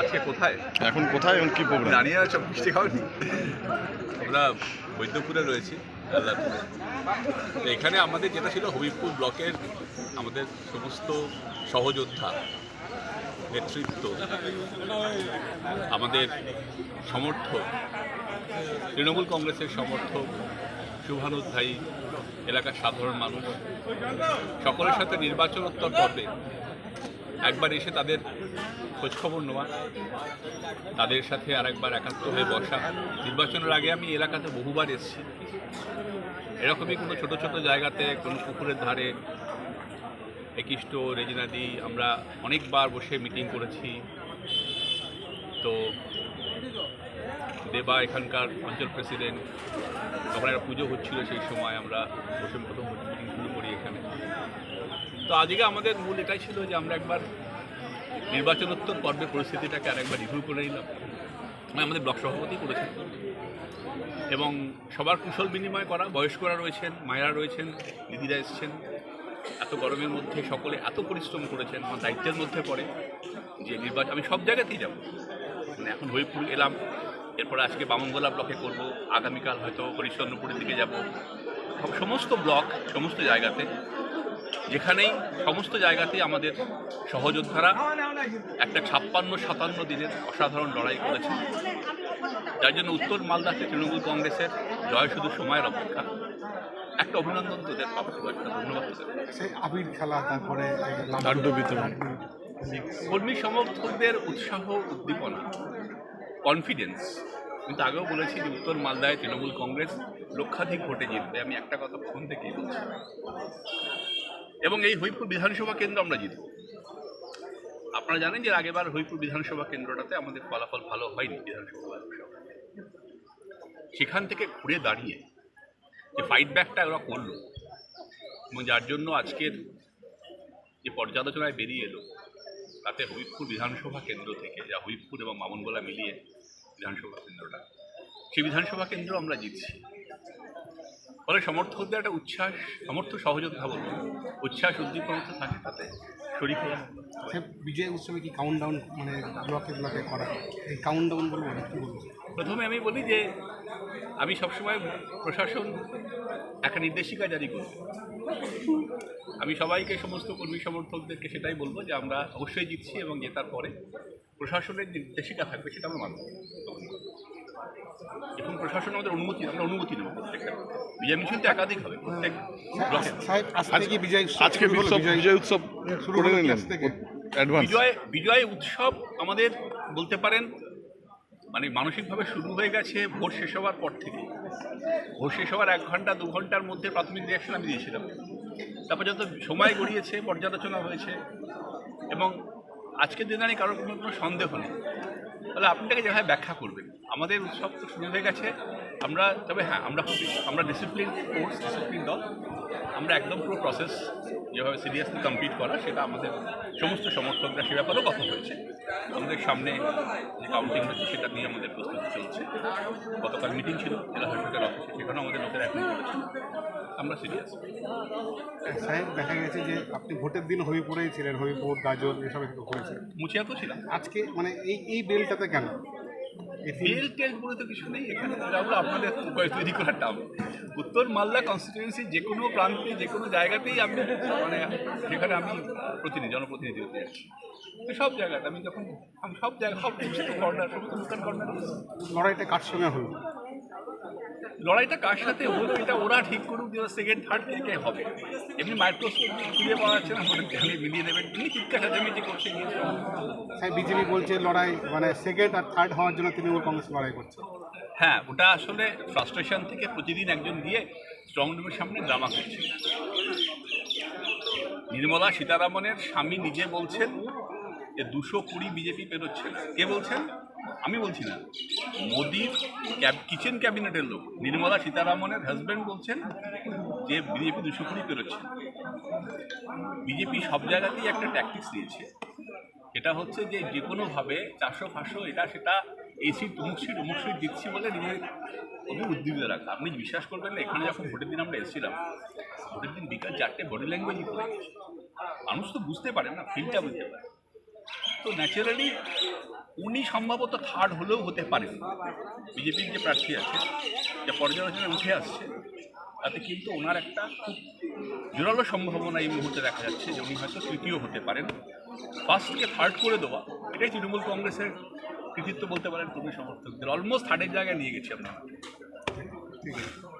আজকে কোথায়? এখন কোথায় এবং কি প্রোগ্রাম দাঁড়িয়ে আছো মিষ্টি খাওনি আমরা বৈদ্যপুরে রয়েছি আল্লাহপুরে তো এখানে আমাদের যেটা ছিল হবিবপুর ব্লকের আমাদের সমস্ত সহযোদ্ধা নেতৃত্ব আমাদের সমর্থক তৃণমূল কংগ্রেসের সমর্থক শুভানুধ্যায়ী এলাকার সাধারণ মানুষ সকলের সাথে নির্বাচনোত্তর পর্বে একবার এসে তাদের খোঁজখবর নেওয়া, তাদের সাথে আর একবার একাত্ম হয়ে বসা। নির্বাচনের আগে আমি এলাকাতে বহুবার এসেছি। এরকমই কোনো ছোট ছোট জায়গাতে, কোনো পুকুরের ধারে, একিষ্ট রেজিনাদি আমরা অনেকবার বসে মিটিং করেছি। তো দেবা এখানকার অঞ্চল প্রেসিডেন্ট তখন একটা পুজো হচ্ছিল সেই সময় আমরা বসে প্রথম মিটিং শুরু করি এখানে। তো আজকে আমাদের মূল এটাই ছিল যে আমরা একবার নির্বাচনোত্তর পর্বের পরিস্থিতিটাকে আরেকবার রিভিউ করে নিলাম। আমি আমাদের ব্লক সভাপতি করেছেন। এবং সবার কুশল বিনিময় করা, বয়স্করা রয়েছেন, মায়েরা রয়েছেন, দিদিরা এসছেন। এত গরমের মধ্যে সকলে এত পরিশ্রম করেছেন, আমার দায়িত্বের মধ্যে পড়ে যে নির্বাচন, আমি সব জায়গাতেই যাব। মানে এখন হরিপুর এলাম, এরপরে আজকে বামনগোলা ব্লকে করব, আগামীকাল হয়তো হরিশ্চন্দ্রপুরের দিকে যাব। সব সমস্ত ব্লক, সমস্ত জায়গাতে যেখানেই সমস্ত জায়গাতেই আমাদের সহযোদ্ধারা একটা ছাপ্পান্ন সাতান্ন দিনের অসাধারণ লড়াই করেছে। যার জন্য উত্তর মালদাতে তৃণমূল কংগ্রেসের জয় শুধু সময়ের অপেক্ষা। একটা অভিনন্দন তোদের পাবো একটা ধন্যবাদ তোদের। আবির খেলা তারপরে লাড্ডু বিতরণ। কর্মী সমর্থকদের উৎসাহ উদ্দীপনা কনফিডেন্স কিন্তু আগেও বলেছি যে উত্তর মালদায় তৃণমূল কংগ্রেস লক্ষাধিক ভোটে জিতবে। আমি একটা কথা ফোন থেকেই বলছি। এবং এই হরিপুর বিধানসভা কেন্দ্র আমরা জিতব। আপনারা জানেন যে আগেবার হরিপুর বিধানসভা কেন্দ্রটাতে আমাদের ফলাফল ভালো হয়নি বিধানসভা সেখান থেকে ঘুরে দাঁড়িয়ে যে ফাইট ব্যাকটা ওরা করল এবং যার জন্য আজকের যে পর্যালোচনায় বেরিয়ে এলো, তাতে হবিবপুর বিধানসভা কেন্দ্র থেকে যা হবিবপুর এবং মামনগোলা মিলিয়ে বিধানসভা কেন্দ্রটা, সেই বিধানসভা কেন্দ্র আমরা জিতছি। ফলে সমর্থকদের একটা উচ্ছ্বাস সমর্থ সহযোগিতা বলব উচ্ছ্বাস উদ্দীপনা থাকে তাতে শরীর হলাম সে বিজয় উৎসবে কি কাউন্টডাউন মানে ব্লকে ব্লকে করা এই কাউন্টডাউন বলব কি বলব? প্রথমে আমি বলি যে আমি সবসময় প্রশাসন একটা নির্দেশিকা জারি করব আমি সবাইকে সমস্ত কর্মী সমর্থকদেরকে সেটাই বলব যে আমরা অবশ্যই জিতছি এবং জেতার পরে প্রশাসনের নির্দেশিকা থাকবে সেটা আমরা মানব। এবং প্রশাসন আমাদের অনুমতি আমরা অনুমতি নেব প্রত্যেকটা। বিজয় মিছিল তো একাধিক হবে প্রত্যেক ব্লকে। উৎসব আজকে বিজয়- উৎসব শুরু করে নিলেন বিজয় বিজয় উৎসব আমাদের বলতে পারেন মানে মানসিকভাবে শুরু হয়ে গেছে ভোট শেষ হওয়ার পর থেকে। ভোট শেষ হওয়ার এক ঘণ্টা দু ঘণ্টার মধ্যে প্রাথমিক রিয়াকশন আমি দিয়েছিলাম। তারপর যত সময় গড়িয়েছে পর্যালোচনা হয়েছে এবং আজকের দিনে কারোর কোনো কোনো সন্দেহ নেই। তাহলে আপনি আপনাকে যেভাবে ব্যাখ্যা করবেন আমাদের উৎসব তো শুরু হয়ে গেছে আমরা তবে হ্যাঁ আমরা আমরা ডিসিপ্লিন কোর্স ডিসিপ্লিন দল আমরা একদম পুরো প্রসেস যেভাবে সিরিয়াসলি কমপ্লিট করা সেটা আমাদের সমস্ত সমর্থকরা সে ব্যাপারেও কথা হয়েছে আমাদের সামনে যে কাউন্টিং হচ্ছে সেটা নিয়ে আমাদের প্রস্তুতি চলছে। গতকাল মিটিং ছিল জেলা শাসকের অফিসে সেখানেও আমাদের লোকের এখন করেছে। আমরা সিরিয়াস সাহেব দেখা গেছে যে আপনি ভোটের দিন হবিপুরেই ছিলেন হবিপুর গাজল এসব একটু করেছেন। মুচিয়া তো ছিলাম। আজকে মানে এই এই বেলটাতে কেন? রেল টেল বলে তো কিছু নেই এখানে যাব আপনাদের তৈরি করার টাউন উত্তর মাল্লা কনস্টিটিউয়েন্সি যে কোনো প্রান্তে যে কোনো জায়গাতেই আমি মানে যেখানে আমি প্রতিনিধি জনপ্রতিনিধি হতে যাচ্ছি। সব জায়গাতে আমি যখন আমি সব জায়গা সব সমস্ত কর্নার সমস্ত দোকান কর্নার লড়াইটা কার সঙ্গে হলো? লড়াইটা কার সাথে হলো এটা ওরা ঠিক করুক যে সেকেন্ড থার্ড কে কে হবে। এমনি মাইক্রোস্কোপ খুঁজে পাওয়া যাচ্ছে না ওটা মিলিয়ে দেবেন। এমনি চিৎকার চেঁচামেচি করছে সাহেব বিজেপি বলছে লড়াই মানে সেকেন্ড আর থার্ড হওয়ার জন্য তৃণমূল কংগ্রেস লড়াই করছে। হ্যাঁ ওটা আসলে ফ্রাস্ট্রেশন থেকে প্রতিদিন একজন গিয়ে স্ট্রং রুমের সামনে ড্রামা করছে। নির্মলা সীতারামনের স্বামী নিজে বলছেন যে দুশো কুড়ি বিজেপি পেরোচ্ছে কে বলছেন? আমি বলছি না। মোদির কিচেন ক্যাবিনেটের লোক। নির্মলা সীতারামনের হাজব্যান্ড বলছেন যে বিজেপি দুশো কুড়ি পেরোচ্ছে। বিজেপি সব জায়গাতেই একটা ট্যাকটিক্স দিয়েছে। এটা হচ্ছে যে যে কোনোভাবে চারশো ফাঁসশো এটা সেটা সিট অমুক সিট সিট দিচ্ছি বলে নিজের খুবই উদ্দীপিত রাখা। আপনি বিশ্বাস করবেন না, এখানে যখন ভোটের দিন আমরা এসেছিলাম, ভোটের দিন বিকাল চারটে বডি ল্যাঙ্গুয়েজই করে মানুষ তো বুঝতে পারে না ফিলটা বুঝতে পারে। তো ন্যাচারালি উনি সম্ভবত থার্ড হলেও হতে পারেন। বিজেপির যে প্রার্থী আছে, যে পর্যালোচনায় উঠে আসছে, তাতে কিন্তু ওনার একটা খুব জোরালো সম্ভাবনা এই মুহূর্তে দেখা যাচ্ছে যে উনি হয়তো তৃতীয় হতে পারেন। ফার্স্টকে থার্ড করে দেওয়া, এটাই তৃণমূল কংগ্রেসের কৃতিত্ব বলতে পারেন, কর্মী সমর্থকদের। অলমোস্ট থার্ডের জায়গায় নিয়ে গেছি আমরা। ঠিক আছে।